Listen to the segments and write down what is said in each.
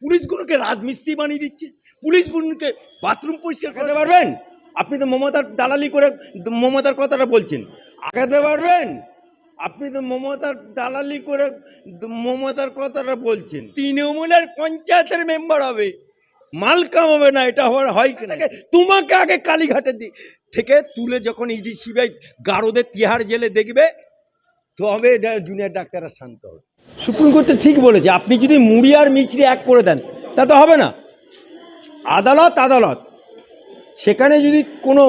পুলিশগুলোকে রাজমিস্ত্রি বানিয়ে দিচ্ছে। পুলিশগুলোকে বাথরুম পরিষ্কার করতে পারবেন? আপনি তো মমতার দালালি করে মমতার কথাটা বলছেন। আগাতে পারবেন? আপনি তো মমতার দালালি করে মমতার কথাটা বলছেন। তৃণমূলের পঞ্চায়েতের মেম্বার হবে। মাল কামাবে না এটা হওয়ার হয় কেন তোমাকে আগে কালীঘাটে দি- থেকে তুলে যখন ইডি সিবিআই গারোদের তিহার জেলে দেখবে তবে এটা জুনিয়র ডাক্তাররা শান্ত হবে। সুপ্রিম কোর্ট ঠিক বলেছে, আপনি যদি মুড়ি আর মিছরি এক করে দেন, তা তো হবে না। আদালত আদালত। সেখানে যদি কোনো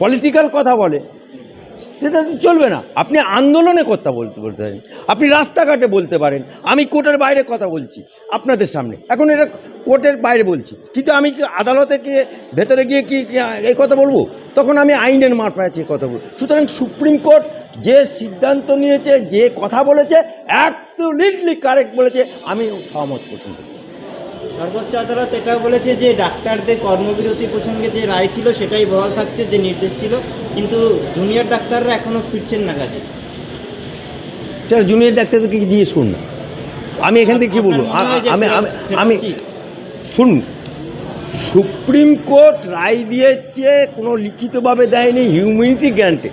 পলিটিক্যাল কথা বলে, সেটা চলবে না। আপনি আন্দোলনে কথা বলতে বলতে পারেন, আপনি রাস্তাঘাটে বলতে পারেন, আমি কোর্টের বাইরে কথা বলছি, আপনাদের সামনে। এখন এটা কোর্টের বাইরে বলছি। কিন্তু আমি কি আদালতে গিয়ে ভেতরে গিয়ে কি কি এই কথা বলব? তখন আমি আইনের মারফাছে কথা বলব। সুতরাং সুপ্রিম কোর্ট যে সিদ্ধান্ত নিয়েছে যে কথা বলেছে অ্যাবসলিটলি কারেক্ট বলেছে আমি সহমত পোষণ করি সর্বোচ্চ আদালত এটা বলেছে যে ডাক্তারদের কর্মবিরতি প্রসঙ্গে যে রায় ছিল সেটাই বহাল থাকছে যে নির্দেশ ছিল। কিন্তু জুনিয়র ডাক্তাররা এখনও ফিরছেন না কাজে। স্যার জুনিয়র ডাক্তারদেরকে কি জিজ্ঞেস করুন না। আমি এখান থেকে কী বলব? আমি আমি শুনুন, সুপ্রিম কোর্ট রায় দিয়েছে, কোনো লিখিতভাবে দেয়নি হিউম্যানিটি গ্যারান্টে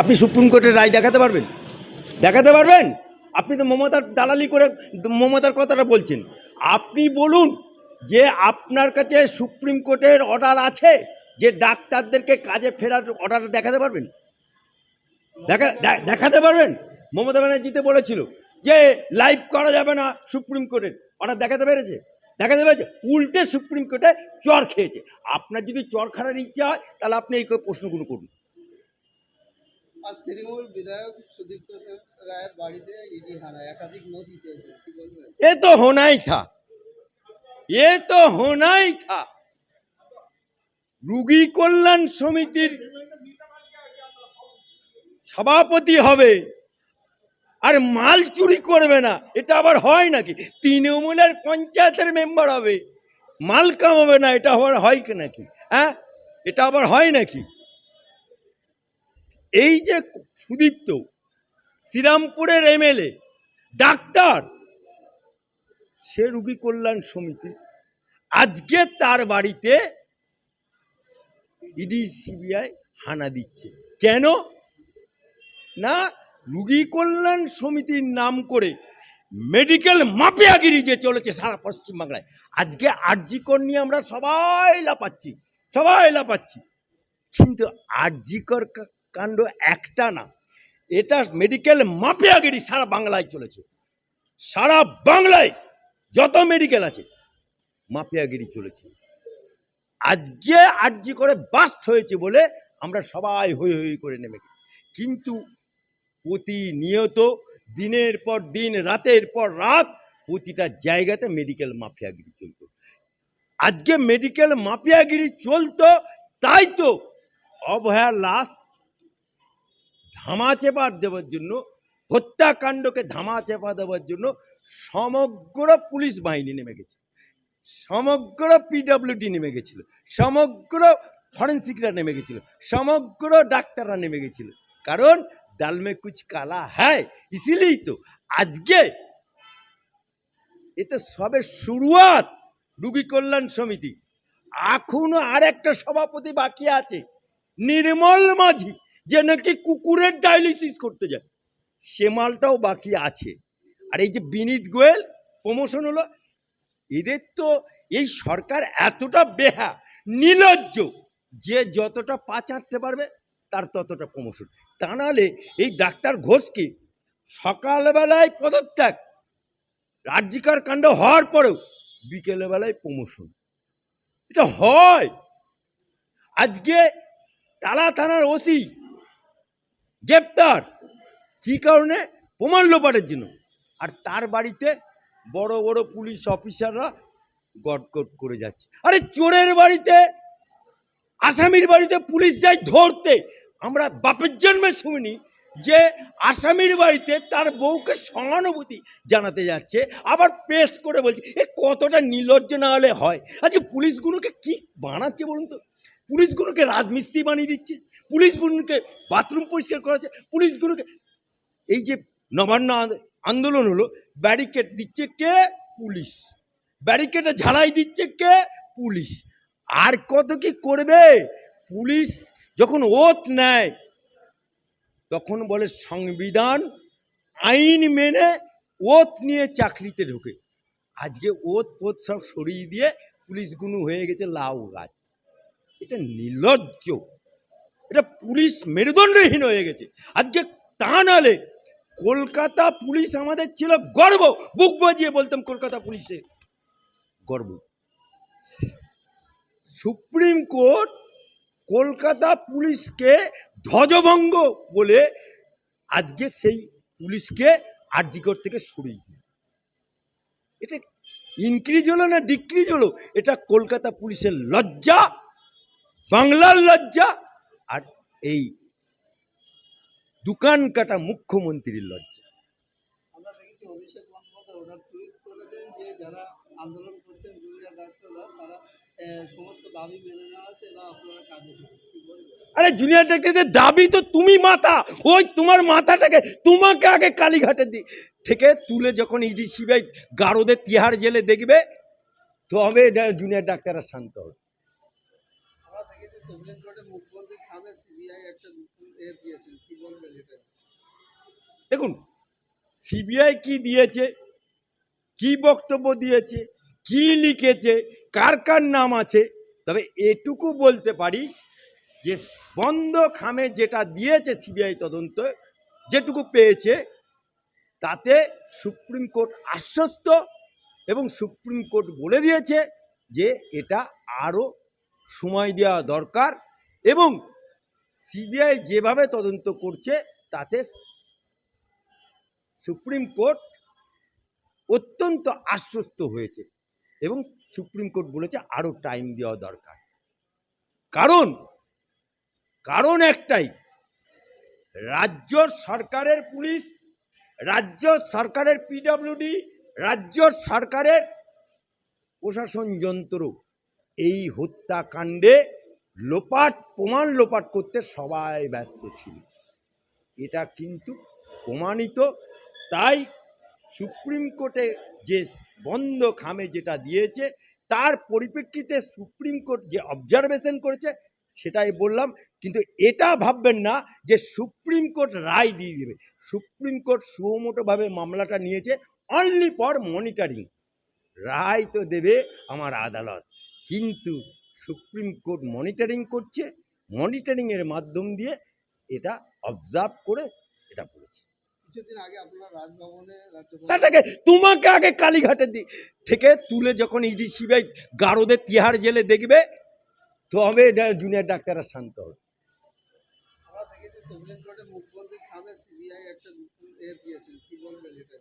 আপনি সুপ্রিম কোর্টের রায় দেখাতে পারবেন? দেখাতে পারবেন? আপনি তো মমতার দালালি করে মমতার কথাটা বলছেন। আপনি বলুন যে আপনার কাছে সুপ্রিম কোর্টের অর্ডার আছে, যে ডাক্তারদেরকে কাজে ফেরার অর্ডার দেখাতে পারবেন? দেখা দেখাতে পারবেন? মমতা ব্যানার্জিতে বলেছিল যে লাইভ করা যাবে না সুপ্রিম কোর্টের। অর্ডার দেখাতে পেরেছে? দেখা যাবে যে উল্টে সুপ্রিম কোর্টে চর খেয়েছে। আপনার যদি চর খাড়ার ইচ্ছা হয় তাহলে আপনি এই প্রশ্নগুলো করুন। এ তো হোনাই থা। এ তো হোনাই থা। রুগী কল্যাণ সমিতির সভাপতি হবে। আর মাল চুরি করবে না, এটা আবার হয় নাকি? তৃণমূলের পঞ্চায়েতের মেম্বার হবে, মাল কামাবে না, এটা আবার হয় কি নাকি? হ্যাঁ? এটা আবার হয় নাকি? এই যে সুদীপ্ত, শ্রীরামপুরের এমএলএ ডাক্তার, সে রুগী কল্যাণ সমিতি, আজকে তার বাড়িতে ইডি, সিবিআই হানা দিচ্ছে। কেন? না রুগী কল্যাণ সমিতির নাম করে মেডিকেল মাফিয়াগিরি যে চলেছে সারা পশ্চিমবাংলায়। আজকে আরজিকর নিয়ে আমরা সবাই লাপাচ্ছি সবাই লাপাচ্ছি। কিন্তু আরজিকর কাণ্ড একটা না, এটা মেডিকেল মাফিয়াগিরি সারা বাংলায় চলেছে। সারা বাংলায় যত মেডিকেল আছে, মাফিয়াগিরি চলেছে। আজকে আর্জি করে বাস্ট হয়েছে বলে আমরা সবাই হই হই করে নেমে কিন্তু প্রতিনিয়ত, দিনের পর দিন, রাতের পর রাত প্রতিটা জায়গাতে মেডিকেল মাফিয়াগিরি চলত। আজকে মেডিকেল মাফিয়াগিরি চলতো, তাই তো অবহেয়ার লাশ ধামা চেপা দেওয়ার জন্য, হত্যাকাণ্ডকে ধামা চেপা দেওয়ার জন্য সমগ্র পুলিশ বাহিনী নেমে গেছে। সমগ্র পিডব্লিউডি নেমে গেছিল, সমগ্র ফরেন্সিকরা নেমে গেছিল, সমগ্র ডাক্তাররা নেমে গেছিল। কারণ ডাল মে কুচ কালা ইসিলেই তো আজকে এতে সবে শুরুয়াত রুগী কল্যাণ সমিতি এখনও আর একটা সভাপতি বাকি আছে নির্মল মাঝি যে নাকি কুকুরের ডায়ালিসিস করতে যায় সে মালটাও বাকি আছে আর এই যে বিনীত গোয়েল প্রমোশন হলো এদের তো এই সরকার এতটা বেহা নির্লজ্জ যে যতটা পা চাটতে পারবে তার ততটা প্রমোশন তা নাহলে এই ডাক্তার ঘোষকে সকালবেলায় পদত্যাগ, রাজ্যিকার কাণ্ড হওয়ার পরেও বিকেলবেলায় প্রমোশন এটা হয়। আজকে টালা থানার ওসি গ্রেপ্তার, কী কারণে? প্রমাণ লোপাটের জন্য। আর তার বাড়িতে বড় বড় পুলিশ অফিসাররা গটগট করে যাচ্ছে। আরে চোরের বাড়িতে, আসামির বাড়িতে পুলিশ যায় ধরতে আমরা বাপের জন্মে শুনি যে আসামির বাড়িতে তার বউকে সহানুভূতি জানাতে যাচ্ছে। আবার প্রেস করে বলছে, এ কতটা নির্লজ্জ না হলে হয়? আচ্ছা পুলিশগুলোকে কি বানাচ্ছে বলুন তো? পুলিশগুলোকে রাজমিস্ত্রি বানিয়ে দিচ্ছে, পুলিশগুলোকে বাথরুম পরিষ্কার করাচ্ছে, পুলিশগুলোকে এই যে নবান্ন আন্দো- আন্দোলন হলো, ব্যারিকেড দিচ্ছে কে? পুলিশ। ব্যারিকেডে ঝালাই দিচ্ছে কে? পুলিশ। আর কত কি করবে? পুলিশ যখন ওত নেয়, তখন বলে সংবিধান, আইন মেনে ওত নিয়ে চাকরিতে ঢোকে। আজকে ওত পোত সব সরিয়ে দিয়ে পুলিশগুলো হয়ে গেছে লাউ গাছ। এটা নির্লজ্জ। এটা পুলিশ মেরুদণ্ডহীন হয়ে গেছে। আজকে তা নালে কলকাতা পুলিশ আমাদের ছিল গর্ব। বুক বাজিয়ে বলতাম কলকাতা পুলিশে, গর্ব। সুপ্রিম কোর্ট কলকাতা পুলিশকে ধ্বজভঙ্গ বলে আজকে সেই পুলিশকে আরজিকর থেকে সরিয়ে দিল। এটা ইনক্রিজ হলো না ডিক্রিজ হলো? এটা কলকাতা পুলিশের লজ্জা, বাংলার লজ্জা আর এই দোকান কাটা মুখ্যমন্ত্রীর লজ্জা। যারা আন্দোলন করছেন তারা আরে জুনিয়র ডাক্তারদের দাবি তো তুমি মাথা ওই তোমার মাথাটাকে তোমাকে আগে কালীঘাটে দি- থেকে তুলে যখন ইডি সিবিআই গারদে তিহার জেলে দেখবে তবে জুনিয়র ডাক্তাররা শান্ত হবে। দেখুন সিবিআই কি দিয়েছে কি বক্তব্য দিয়েছে কি লিখেছে? কার কার নাম আছে? তবে এটুকু বলতে পারি যে বন্ধ খামে যেটা দিয়েছে সিবিআই তদন্ত, যেটুকু পেয়েছে, তাতে সুপ্রিম কোর্ট আশ্বস্ত এবং সুপ্রিম কোর্ট বলে দিয়েছে যে এটা আরও সময় দেওয়া দরকার এবং সিবিআই যেভাবে তদন্ত করছে, তাতে সুপ্রিম কোর্ট অত্যন্ত আশ্বস্ত হয়েছে। এবং সুপ্রিম কোর্ট বলেছে আরও টাইম দেওয়া দরকার। কারণ কারণ একটাই, রাজ্য সরকারের পুলিশ, রাজ্য সরকারের পিডব্লিউডি রাজ্য সরকারের প্রশাসন যন্ত্র, এই হত্যাকাণ্ডে লোপাট, প্রমাণ লোপাট করতে সবাই ব্যস্ত ছিল। এটা কিন্তু প্রমাণিত, তাই সুপ্রিম কোর্টে যে বন্ধ খামে যেটা দিয়েছে, তার পরিপ্রেক্ষিতে সুপ্রিম কোর্ট যে অবজারভেশন করেছে, সেটাই বললাম। কিন্তু এটা ভাববেন না যে সুপ্রিম কোর্ট রায় দিয়ে দেবে। সুপ্রিম কোর্ট সুমোটোভাবে মামলাটা নিয়েছে অনলি ফর মনিটরিং রায় তো দেবে আমার আদালত। কিন্তু সুপ্রিম কোর্ট মনিটরিং করছে। মনিটরিংয়ের মাধ্যম দিয়ে এটা অবজার্ভ করে এটা বলেছে। তাটাকে তোমাকে আগে কালীঘাটের দিক থেকে তুলে যখন ইডি সিবিআই গারোদের তিহার জেলে দেখবে তবে জুনিয়র ডাক্তাররা শান্ত হবে। আমরা দেখেছি সুপ্রিম কোর্টে মুখ্যমন্ত্রী খামে সিবিআই একটা দিয়েছেন কি বলবেন এটা